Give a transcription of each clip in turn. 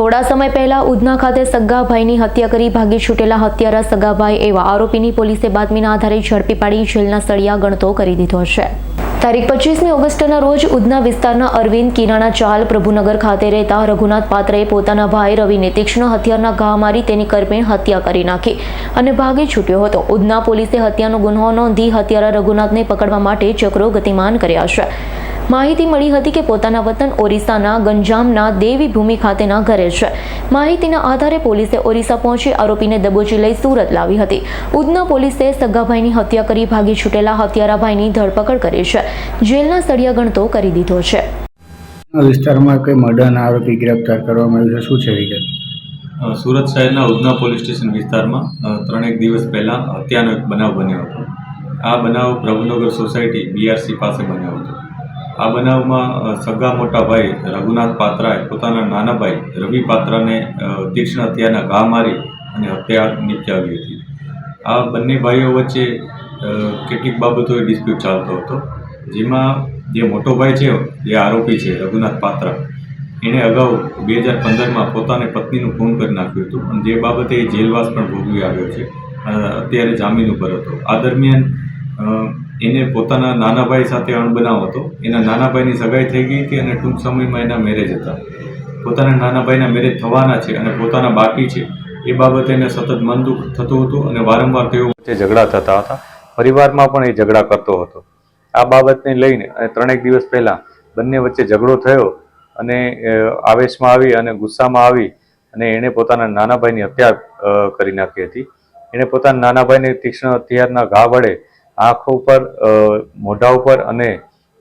થોડા સમય પહેલા ઉધના ખાતે સગાભાઈની હત્યા કરી ભાગી છૂટેલા હત્યારા સગાભાઈ એવા આરોપીની પોલીસે બાતમીના આધારે ઝડપી પાડી જેલના સળિયા ગણતો કરી દીધો છે. તારીખ પચીસમી ઓગસ્ટના રોજ ઉધના વિસ્તારના અરવિંદ કિરાણા ચાલ પ્રભુનગર ખાતે રહેતા રઘુનાથ પાત્રએ પોતાના ભાઈ રવિને તીક્ષ્ણ હથિયારના ઘા મારી તેની કરપીણ હત્યા કરી નાખી અને ભાગી છૂટ્યો હતો. ઉધના પોલીસે હત્યાનો ગુન્હો નોંધી હત્યારા રઘુનાથને પકડવા માટે ચક્રો ગતિમાન કર્યા છે. માહિતી મળી હતી કે પોતાના વતન ઓરિસ્સાના ગંજામના દેવી ભૂમિ ખાતેના ઘરે છે. માહિતીના આધારે પોલીસે ઓરિસ્સા પહોંચી આરોપીને દબોચી લઈ સુરત લાવી હતી. ઉધના પોલીસે સગાભાઈની હત્યા કરી ભાગી છૂટેલા હત્યારાભાઈની ધરપકડ કરી છે. જેલના સળિયા ગણતો કરી દીધો છે. વિસ્તારમાં કોઈ મર્ડરના આરોપી ગ્રેપ્તાર કરવામાં આવ્યો છે. શું છે વિગત? સુરત શહેરના ઉધના પોલીસ સ્ટેશન વિસ્તારમાં ત્રણેક દિવસ પહેલાં હત્યાનો એક બનાવ બન્યો હતો. આ બનાવ પ્રભુનગર સોસાયટી બીઆરસી પાસે બન્યો હતો. આ બનાવમાં સગા મોટા ભાઈ રઘુનાથ પાત્રાએ પોતાના નાના ભાઈ રવિ પાત્રાને તીક્ષ્ણ હત્યાના ઘા મારી અને હત્યા નીપજાવી હતી. આ બંને ભાઈઓ વચ્ચે કેટલીક બાબતોએ ડિસ્પ્યુટ ચાલતો હતો, જેમાં જે મોટો ભાઈ છે જે આરોપી છે, રઘુનાથ પાત્રા. એણે અગાઉ બે હજાર પંદરમાં પોતાને પત્નીનું ખૂન કરી નાખ્યું હતું અને જે બાબતે એ જેલવાસ પણ ભોગવી આવ્યો છે અત્યારે જામીન ઉપર હતો. આ દરમિયાન એને પોતાના નાના ભાઈ સાથે અણબનાવ હતો. એના નાના ભાઈની સગાઈ થઈ ગઈ હતી અને ટૂંક સમયમાં એના મેરેજ હતા. પોતાના નાના ભાઈના મેરેજ થવાના છે અને પોતાના બાકી છે. એ બાબતે એને સતત મન દુઃખ થતું હતું અને વારંવાર તેઓ ઝઘડા થતા હતા. પરિવારમાં પણ એ ઝઘડા કરતો હતો. આ બાબતને લઈને અને ત્રણેક દિવસ પહેલાં બંને વચ્ચે ઝઘડો થયો અને આવેશમાં આવી અને ગુસ્સામાં આવી અને એણે પોતાના નાના ભાઈની હત્યા કરી નાખી હતી. એણે પોતાના નાના ભાઈને તીક્ષ્ણ હથિયારના ઘા વડે આંખ ઉપર મોઢા ઉપર અને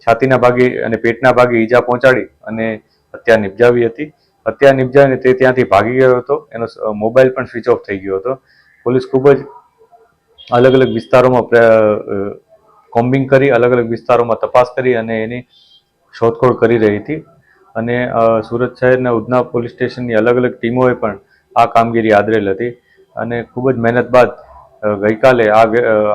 છાતીના ભાગે અને પેટના ભાગે ઈજા પહોંચાડી અને હત્યા નિપજાવી હતી. હત્યા નિપજાવીને તે ત્યાંથી ભાગી ગયો હતો. એનો મોબાઈલ પણ સ્વિચ ઓફ થઈ ગયો હતો. પોલીસ ખૂબ જ અલગ અલગ વિસ્તારોમાં કોમ્બિંગ કરી, અલગ અલગ વિસ્તારોમાં તપાસ કરી અને એની શોધખોળ કરી રહી હતી. અને સુરત શહેરના ઉધના પોલીસ સ્ટેશનની અલગ અલગ ટીમોએ પણ આ કામગીરી આદરેલ હતી. અને ખૂબ જ મહેનત બાદ ગઈકાલે આ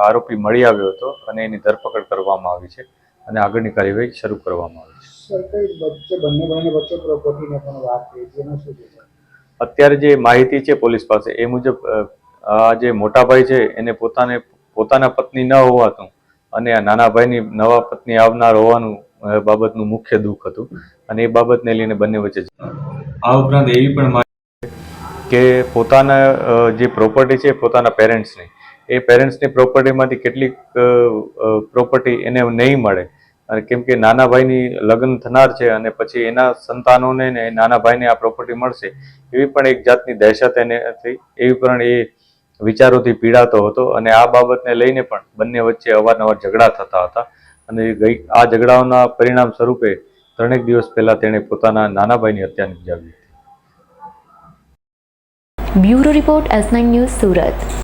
આરોપી મળી આવ્યો હતો અને એની ધરપકડ કરવામાં આવી છે અને આગળની કાર્યવાહી શરૂ કરવામાં આવી છે. અત્યારે જે માહિતી છે પોલીસ પાસે એ મુજબ આ જે મોટા ભાઈ છે એને પોતાને પોતાના પત્ની ન હોવાતું અને આ નાના ભાઈની નવા પત્ની આવનાર હોવાનું બાબતનું મુખ્ય દુઃખ હતું અને એ બાબતને લઈને બંને વચ્ચે આ ઉપરાંત એવી પણ કે પોતાના જે પ્રોપર્ટી છે પોતાના પેરેન્ટ્સની એ પેરેન્ટ્સની પ્રોપર્ટીમાંથી કેટલીક પ્રોપર્ટી એને નહીં મળે. અને કેમ કે નાના ભાઈની લગ્ન થનાર છે અને પછી એના સંતાનોને ને નાના ભાઈને આ પ્રોપર્ટી મળશે, એવી પણ એક જાતની દહેશત એને થઈ, એવી પણ એ વિચારોથી પીડાતો હતો. અને આ બાબતને લઈને પણ બંને વચ્ચે અવારનવાર ઝઘડા થતા હતા. અને ગઈ, આ ઝઘડાઓના પરિણામ સ્વરૂપે ત્રણેક દિવસ પહેલા તેણે પોતાના નાના ભાઈની હત્યા નિપજાવી bureau report S nine news Surat.